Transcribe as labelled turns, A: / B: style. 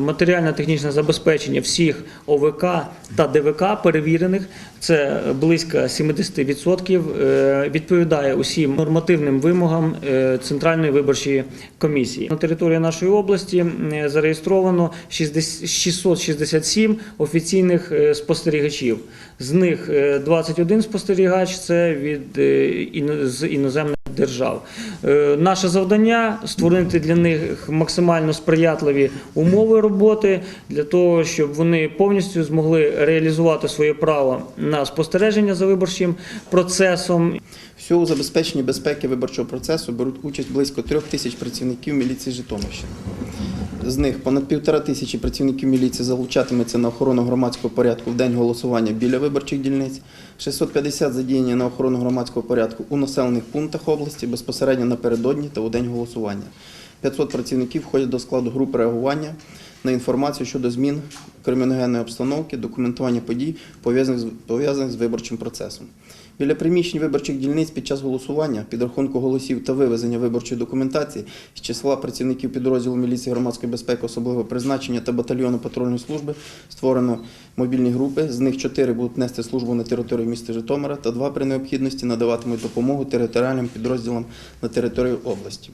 A: Матеріально-технічне забезпечення всіх ОВК та ДВК перевірених, це близько 70%, е, відповідає усім нормативним вимогам е, Центральної виборчої комісії. На території нашої області зареєстровано 667 офіційних е, спостерігачів. З них е, 21 спостерігач це від з іноземних держав. Е, Наше завдання створити для них максимально сприятливі умови роботи для того, щоб вони повністю змогли реалізувати своє право на спостереження за виборчим процесом
B: Всього у забезпеченні безпеки виборчого процесу беруть участь близько трьох тисяч працівників міліції Житомирщини. З них. Понад півтора тисячі працівників міліції залучатиметься на охорону громадського порядку в день голосування біля виборчих дільниць, 650 задіяні на охорону громадського порядку у населених пунктах області безпосередньо напередодні та у день голосування. 500 працівників входять до складу груп реагування на інформацію щодо змін криміногенної обстановки, документування подій, пов'язаних з, виборчим процесом. Біля приміщень виборчих дільниць під час голосування, підрахунку голосів та вивезення виборчої документації з числа працівників підрозділу міліції громадської безпеки особливого призначення та батальйону патрульної служби створено мобільні групи. З них чотири будуть нести службу на території міста Житомира та два при необхідності надаватимуть допомогу територіальним підрозділам на території області.